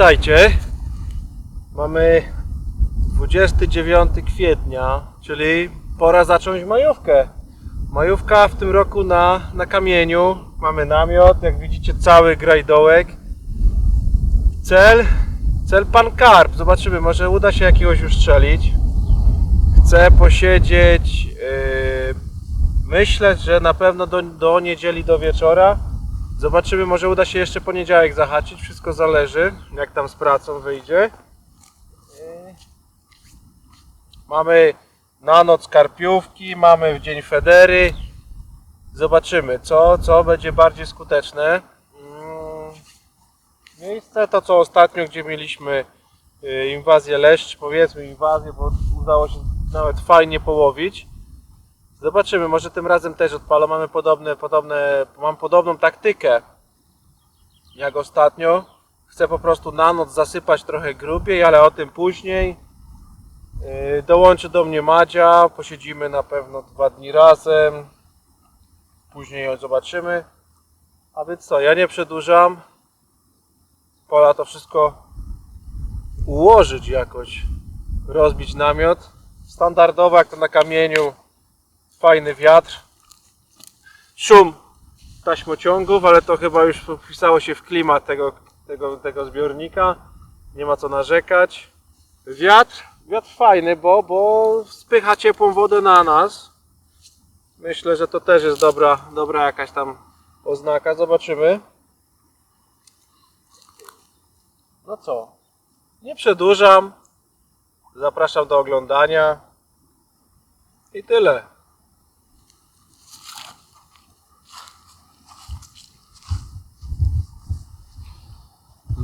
Witajcie. Mamy 29 kwietnia, czyli pora zacząć majówkę. Majówka w tym roku na, na kamieniu. Mamy namiot, jak widzicie cały grajdołek. Cel, cel pan karp. Zobaczymy, może uda się jakiegoś ustrzelić. Chcę posiedzieć, yy, myślę, że na pewno do, do niedzieli, do wieczora. Zobaczymy, może uda się jeszcze poniedziałek zahaczyć. Wszystko zależy, jak tam z pracą wyjdzie. Mamy na noc karpiówki, mamy w dzień federy. Zobaczymy, co, co będzie bardziej skuteczne. Mm, Miejsce to, co ostatnio, gdzie mieliśmy yy, inwazję leszcz, powiedzmy inwazję, bo udało się nawet fajnie połowić. Zobaczymy, może tym razem też odpalę. Mamy podobne, podobne, mam podobną taktykę jak ostatnio. Chcę po prostu na noc zasypać trochę grubiej, ale o tym później. Yy, Dołączy do mnie Madzia, posiedzimy na pewno dwa dni razem. Później ją zobaczymy. A więc co, ja nie przedłużam. Pola to wszystko ułożyć jakoś. Rozbić namiot. Standardowo jak to na kamieniu fajny wiatr, szum taśmociągów, ale to chyba już wpisało się w klimat tego, tego, tego zbiornika. Nie ma co narzekać. Wiatr, wiatr fajny, bo, bo spycha ciepłą wodę na nas. Myślę, że to też jest dobra, dobra jakaś tam oznaka. Zobaczymy. No co? Nie przedłużam. Zapraszam do oglądania. I tyle.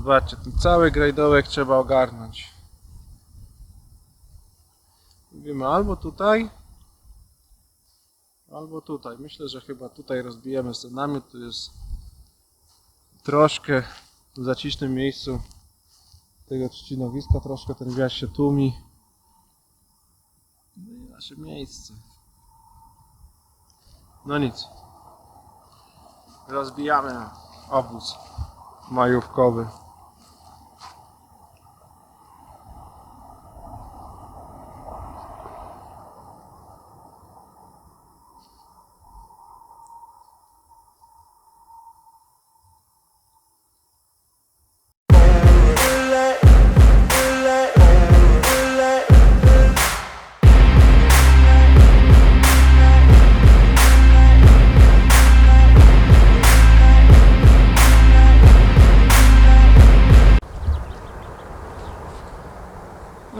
Zobaczcie, ten cały grajdołek trzeba ogarnąć. Mówimy albo tutaj, albo tutaj. Myślę, że chyba tutaj rozbijemy sobie namiot. Tu jest troszkę w zacisznym miejscu tego trzcinowiska, troszkę ten wiatr się tłumi. No i nasze miejsce. No nic. Rozbijamy obóz majówkowy.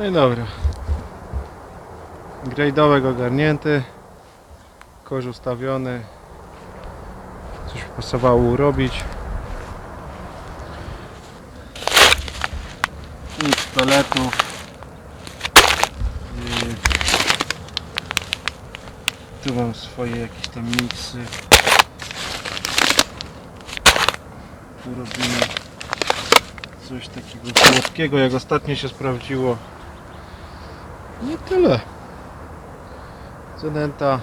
No i dobra. Grejdołek ogarnięty. Kosz ustawiony. Coś pasowało urobić. Nic peletów. I Tu mam swoje jakieś tam miksy. Tu robimy coś takiego słodkiego, jak ostatnio się sprawdziło. Nie tyle. Zanęta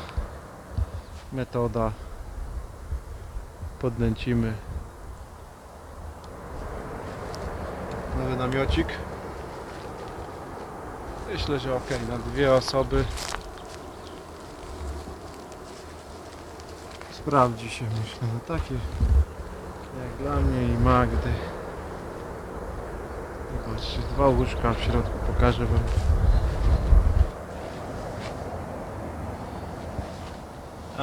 metoda. Podnęcimy. Nowy namiocik. Myślę, że ok, na dwie osoby. Sprawdzi się, myślę, na takie jak dla mnie i Magdy. Zobaczcie, dwa łóżka w środku pokażę wam.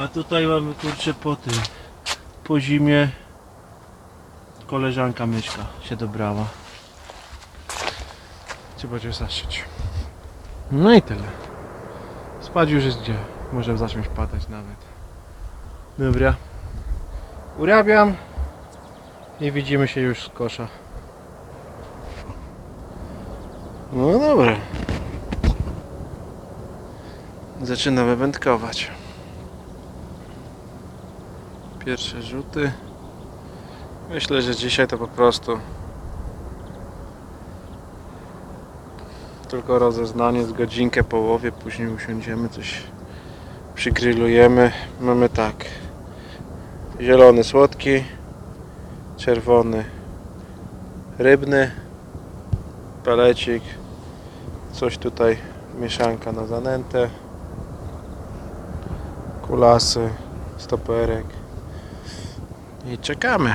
A tutaj mamy kurczę po tym. Po zimie koleżanka myszka się dobrała. Trzeba cię zaszyć. No i tyle. Spać już jest gdzie. Może zacząć padać nawet. Dobra. Urabiam. I widzimy się już z kosza. No dobra. Zaczynamy wędkować. Pierwsze rzuty. Myślę, że dzisiaj to po prostu tylko rozeznanie z godzinkę połowie, później usiądziemy, coś przygrillujemy. Mamy tak. Zielony słodki, czerwony rybny pelecik, coś tutaj, mieszanka na zanętę, kulasy, stoperek i czekamy.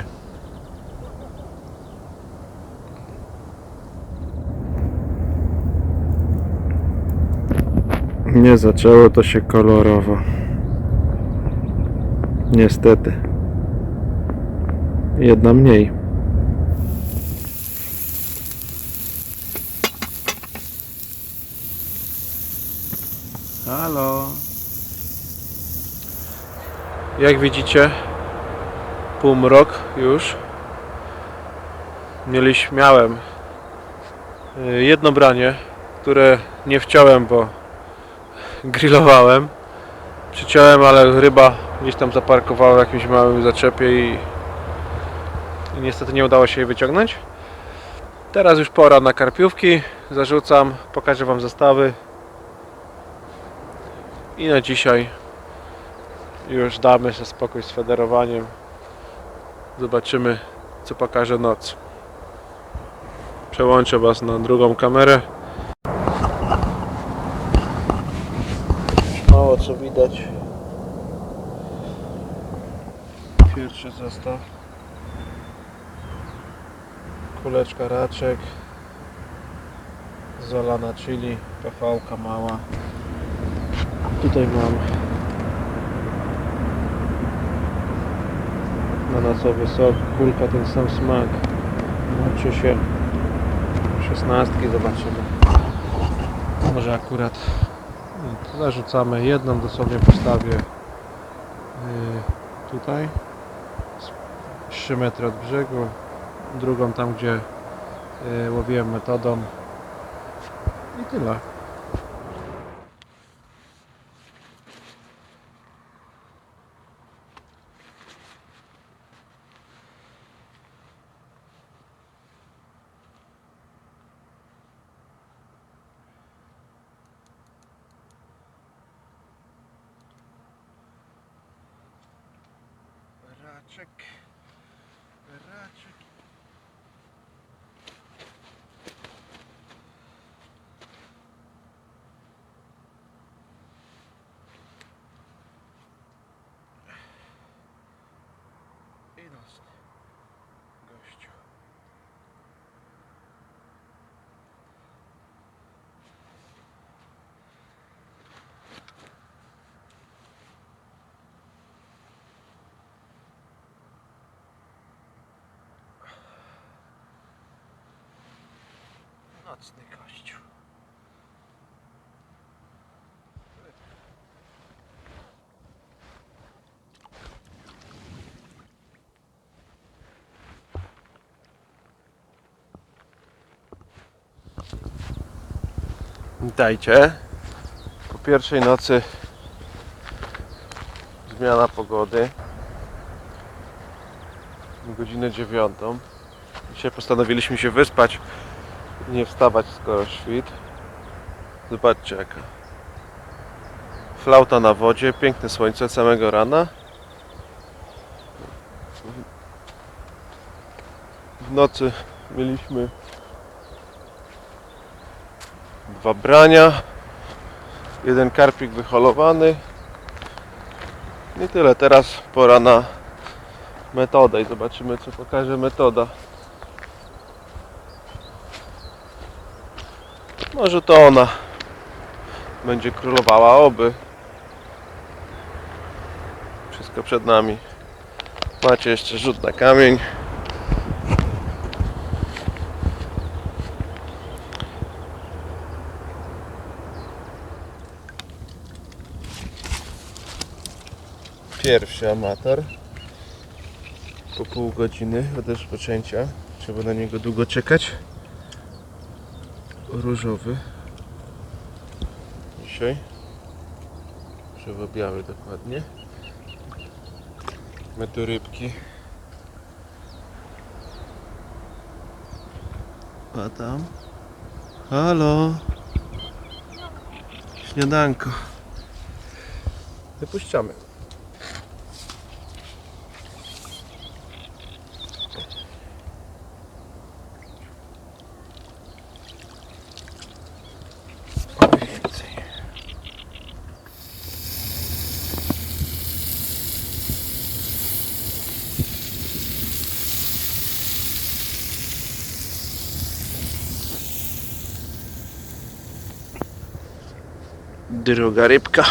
Nie zaczęło to się kolorowo. Niestety. Jedna mniej. Halo. Jak widzicie, półmrok już. Mieliśmy, miałem y, jedno branie, które nie wciąłem, bo grillowałem. Przyciąłem, ale ryba gdzieś tam zaparkowała w jakimś małym zaczepie i, i niestety nie udało się jej wyciągnąć. Teraz już pora na karpiówki. Zarzucam, pokażę Wam zestawy. I na dzisiaj już damy sobie spokój z federowaniem. Zobaczymy, co pokaże noc. Przełączę Was na drugą kamerę. Mało co widać. Pierwszy zestaw. Kuleczka raczek. Zolana chili, PV mała. Tutaj mam ananasowy sok, kulka ten sam smak. Łączy się szesnastki, zobaczymy. Może akurat i zarzucamy jedną dosłownie postawię yy, tutaj z 3 metry od brzegu drugą tam gdzie yy, łowiłem metodą i tyle raczek raczek i nocny gościu nocny gościu Witajcie. Po pierwszej nocy zmiana pogody. Godzinę dziewiątą. Dzisiaj postanowiliśmy się wyspać nie wstawać skoro świt. Zobaczcie jaka flauta na wodzie, piękne słońce samego rana. W nocy mieliśmy dwa brania, jeden karpik wyholowany i tyle. Teraz pora na metodę i zobaczymy co pokaże metoda. Może to ona będzie królowała, oby. Wszystko przed nami. Macie jeszcze rzut na kamień. Pierwszy amator. Po pół godziny od rozpoczęcia. Trzeba na niego długo czekać. Różowy. Dzisiaj. Krzywo biały dokładnie. My tu rybki. A tam? Halo? Śniadanko. Wypuszczamy. Druga rybka.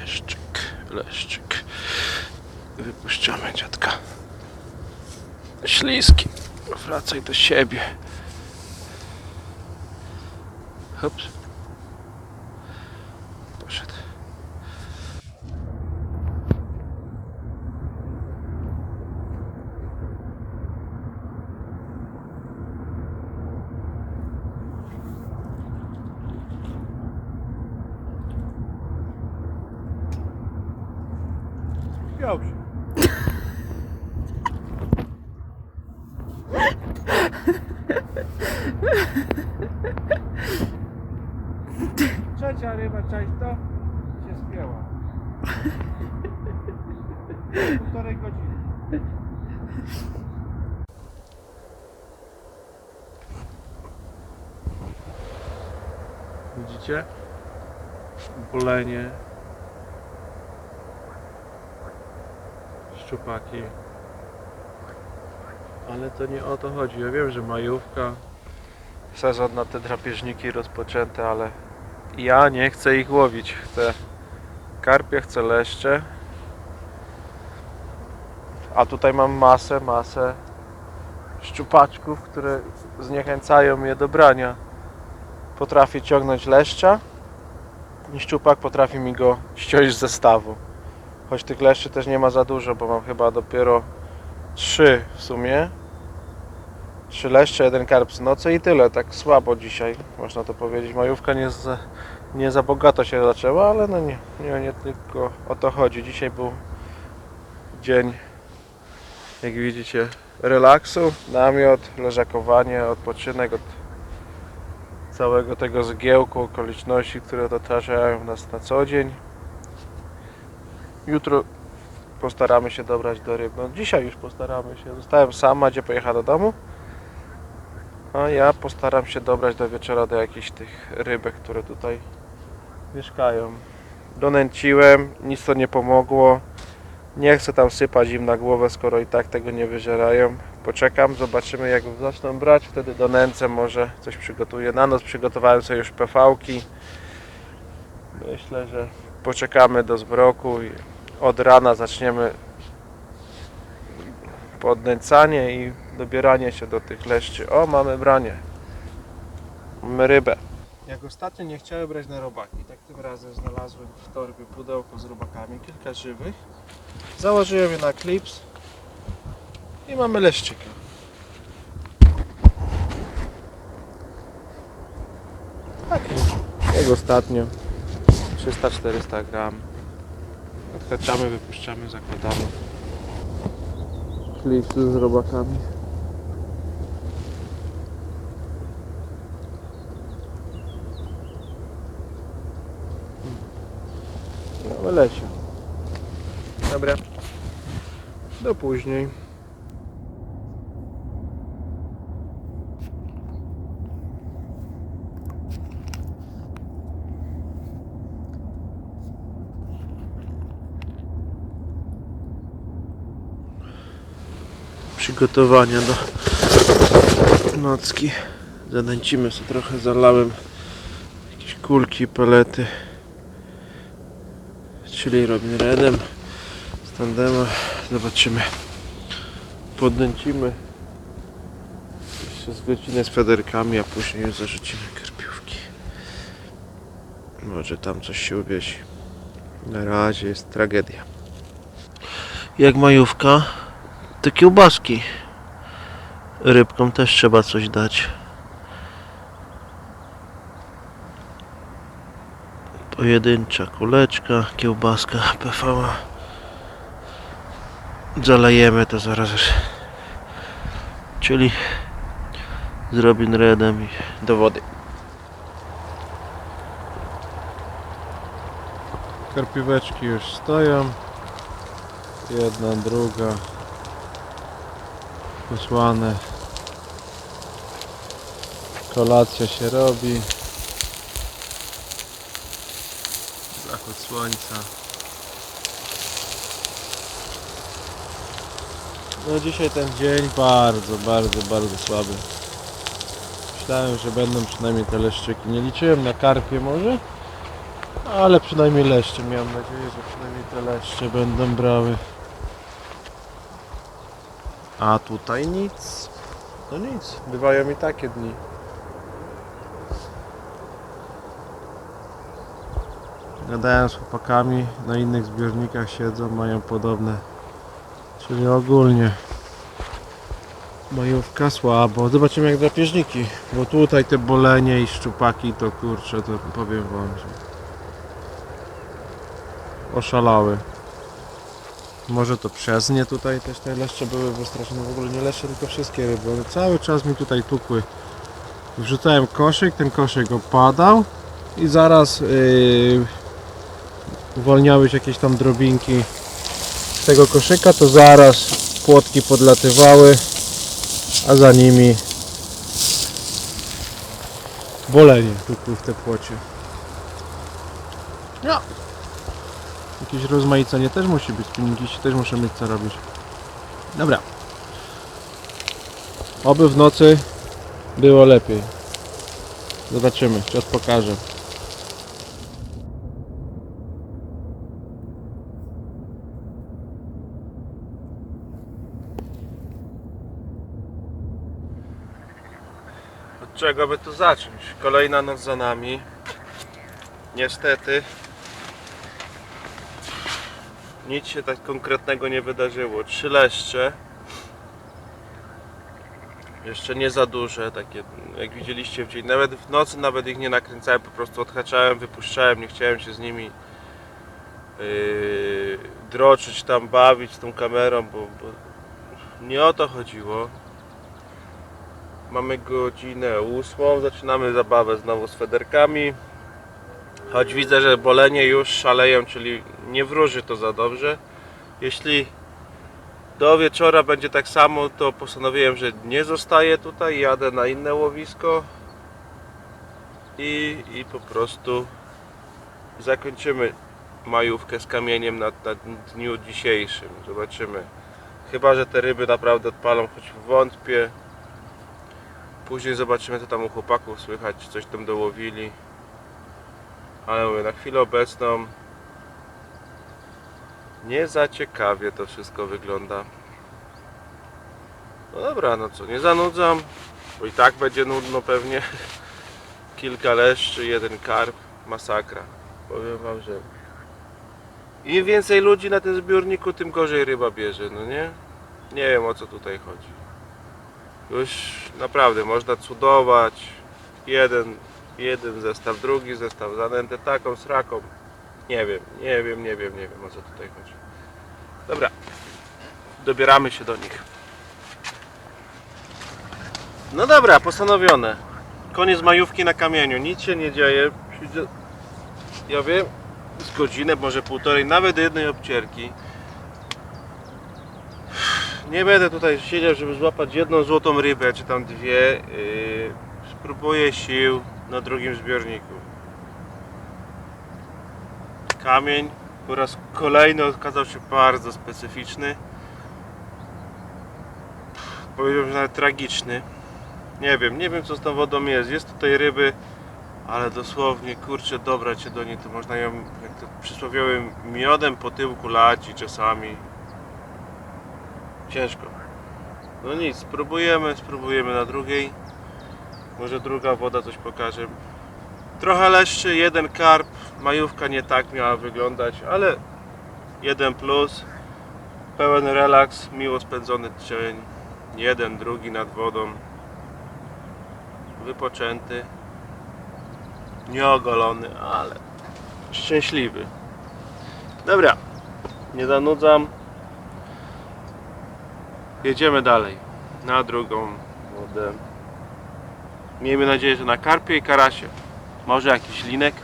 Leszczyk, leszczyk. Wypuszczamy dziadka. Śliski. Wracaj do siebie. Dobrze. Trzecia ryba, cześć to się spięła. Półtorej godziny. Widzicie? Bolenie. Szczupaki. Ale to nie o to chodzi. Ja wiem, że majówka, sezon na te drapieżniki rozpoczęty, ale ja nie chcę ich łowić. Chcę karpie, chcę leszcze. A tutaj mam masę, masę szczupaczków, które zniechęcają mnie do brania. Potrafię ciągnąć leszcza i szczupak potrafi mi go ściąć z zestawu. Choć tych leszczy też nie ma za dużo, bo mam chyba dopiero trzy w sumie. Trzy leszcze, jeden karp z nocy i tyle. Tak słabo dzisiaj, można to powiedzieć. Majówka nie za, nie za bogato się zaczęła, ale no nie, nie, nie tylko o to chodzi. Dzisiaj był dzień, jak widzicie, relaksu, namiot, leżakowanie, odpoczynek od całego tego zgiełku okoliczności, które otaczają nas na co dzień. Jutro postaramy się dobrać do ryb. No dzisiaj już postaramy się. Zostałem sam, Madzie pojechała do domu. A ja postaram się dobrać do wieczora do jakichś tych rybek, które tutaj mieszkają. Donęciłem, nic to nie pomogło. Nie chcę tam sypać im na głowę, skoro i tak tego nie wyżerają. Poczekam, zobaczymy jak zaczną brać, wtedy donęcę, może coś przygotuję. Na noc przygotowałem sobie już PV-ki. Myślę, że poczekamy do zmroku i od rana zaczniemy podnęcanie i dobieranie się do tych leszczy. O, mamy branie. Mamy rybę. Jak ostatnio nie chciałem brać na robaki, tak tym razem znalazłem w torbie pudełko z robakami, kilka żywych. Założyłem je na klips i mamy leszczyka. Tak, jak ostatnio. 300-400 gram. Odhaczamy, wypuszczamy, zakładamy. Klipsy z robakami. Mamy lesie. Dobra. Do później. Przygotowania do nocki. Zanęcimy sobie trochę, zalałem jakieś kulki, palety. Czyli Robin Redem z tandema. Zobaczymy. Podnęcimy jeszcze z godzinę z federkami, a później już zarzucimy karpiówki. Może tam coś się uwiesi. Na razie jest tragedia. Jak majówka, te kiełbaski. Rybkom też trzeba coś dać. Pojedyncza kuleczka, kiełbaska PV. Zalejemy to zaraz. Czyli z Robin Redem i do wody. Karpiweczki już stoją. Jedna, druga. Posłane. Kolacja się robi. Zachód słońca. No dzisiaj ten dzień bardzo, bardzo, bardzo słaby. myślałem, że będą przynajmniej te leszczyki. Nie liczyłem na karpie może, ale przynajmniej leszcze. Miałem nadzieję, że przynajmniej te leszcze będą brały. A tutaj nic. No nic, bywają i takie dni. Gadałem z chłopakami, na innych zbiornikach siedzą, mają podobne. Czyli ogólnie majówka słabo. Zobaczymy jak drapieżniki, bo tutaj te bolenie i szczupaki to kurczę, to powiem wam, że oszalały. Może to przez nie tutaj też te leszcze były wystraszone, w ogóle nie leszcze, tylko wszystkie ryby. One cały czas mi tutaj tukły. Wrzucałem koszyk, ten koszyk opadał i zaraz yy, uwalniały się jakieś tam drobinki z tego koszyka, to zaraz płotki podlatywały, a za nimi bolenie tukły w te płocie. No. Jakieś rozmaicenie też musi być, spinningiści też muszą mieć co robić. Dobra. Oby w nocy było lepiej. Zobaczymy, czas pokaże. Od czego by tu zacząć? Kolejna noc za nami. Niestety nic się tak konkretnego nie wydarzyło. Trzy leszcze. Jeszcze nie za duże, takie jak widzieliście w dzień. Nawet w nocy nawet ich nie nakręcałem, po prostu odhaczałem, wypuszczałem, nie chciałem się z nimi yy, droczyć tam, bawić z tą kamerą, bo, bo nie o to chodziło. Mamy godzinę ósmą, zaczynamy zabawę znowu z federkami. Choć widzę, że bolenie już szaleją, czyli nie wróży to za dobrze. Jeśli do wieczora będzie tak samo, to postanowiłem, że nie zostaję tutaj, jadę na inne łowisko i, i po prostu zakończymy majówkę z kamieniem na, na dniu dzisiejszym. Zobaczymy. Chyba, że te ryby naprawdę odpalą, choć wątpię. Później zobaczymy, co tam u chłopaków słychać, coś tam dołowili. Ale mówię, na chwilę obecną nie za ciekawie to wszystko wygląda. No dobra, no co, nie zanudzam, bo i tak będzie nudno pewnie. Kilka leszczy, jeden karp, masakra. Powiem wam, że im więcej ludzi na tym zbiorniku, tym gorzej ryba bierze, no nie? Nie wiem o co tutaj chodzi. Już naprawdę można cudować. Jeden, jeden zestaw, drugi zestaw, zanętę taką, sraką. Nie wiem, nie wiem, nie wiem, nie wiem o co tutaj chodzi. Dobra, dobieramy się do nich. No dobra, postanowione. Koniec majówki na kamieniu, nic się nie dzieje. Ja wiem, z godzinę, może półtorej, nawet jednej obcierki. Nie będę tutaj siedział, żeby złapać jedną złotą rybę, czy tam dwie. Yy, spróbuję sił na drugim zbiorniku. Kamień po raz kolejny okazał się bardzo specyficzny. Powiedziałbym, że nawet tragiczny. Nie wiem, nie wiem co z tą wodą jest. Jest tutaj ryby, ale dosłownie, kurczę, dobrać się do niej, to można ją, jak to przysłowiowym miodem po tyłku lać i czasami ciężko. No nic, spróbujemy, spróbujemy na drugiej. Może druga woda coś pokaże. Trochę leszczy, jeden karp, majówka nie tak miała wyglądać, ale jeden plus, pełen relaks, miło spędzony dzień, jeden, drugi nad wodą, wypoczęty, nieogolony, ale szczęśliwy. Dobra, nie zanudzam, jedziemy dalej, na drugą wodę. Miejmy nadzieję, że na karpie i karasie. Może jakiś linek?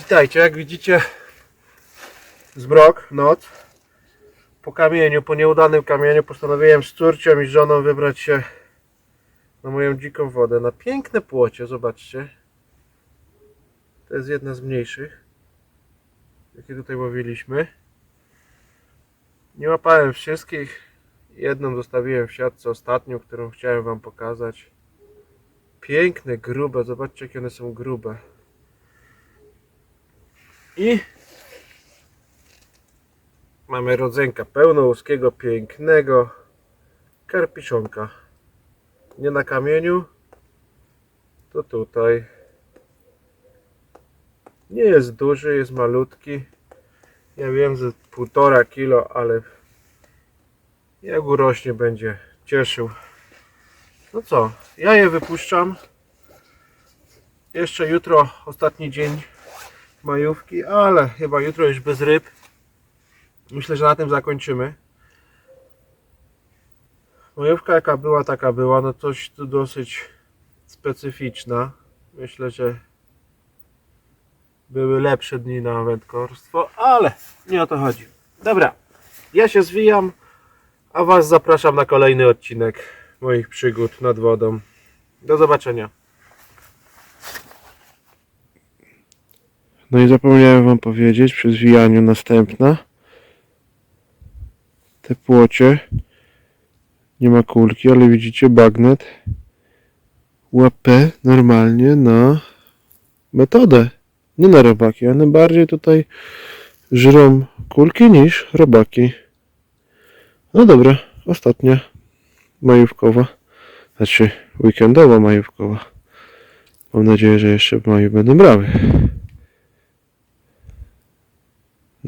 Witajcie, jak widzicie zmrok, noc. Po kamieniu, po nieudanym kamieniu postanowiłem z córcią i żoną wybrać się na moją dziką wodę, na piękne płocie, zobaczcie. To jest jedna z mniejszych, jakie tutaj łowiliśmy. Nie łapałem wszystkich, jedną zostawiłem w siatce ostatnią, którą chciałem wam pokazać. Piękne, grube. Zobaczcie, jakie one są grube. I mamy rodzynka pełnołuskiego, pięknego karpiszonka. Nie na kamieniu, to tutaj. Nie jest duży, jest malutki. Ja wiem, że półtora kilo, ale jak urośnie będzie cieszył. No co, ja je wypuszczam. Jeszcze jutro ostatni dzień majówki, ale chyba jutro już bez ryb. Myślę, że na tym zakończymy. Majówka jaka była, taka była. No coś tu dosyć specyficzna. Myślę, że były lepsze dni na wędkarstwo, ale nie o to chodzi. Dobra, ja się zwijam, a Was zapraszam na kolejny odcinek moich przygód nad wodą. Do zobaczenia. No i zapomniałem Wam powiedzieć przy zwijaniu następna. Te płocie. Nie ma kulki, ale widzicie bagnet. Łapę normalnie na metodę. Nie na robaki. One bardziej tutaj żrą kulki niż robaki. No dobra, ostatnia majówkowa. Znaczy weekendowa majówkowa. Mam nadzieję, że jeszcze w maju będą brały.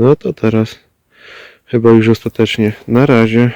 No to teraz chyba już ostatecznie. Na razie.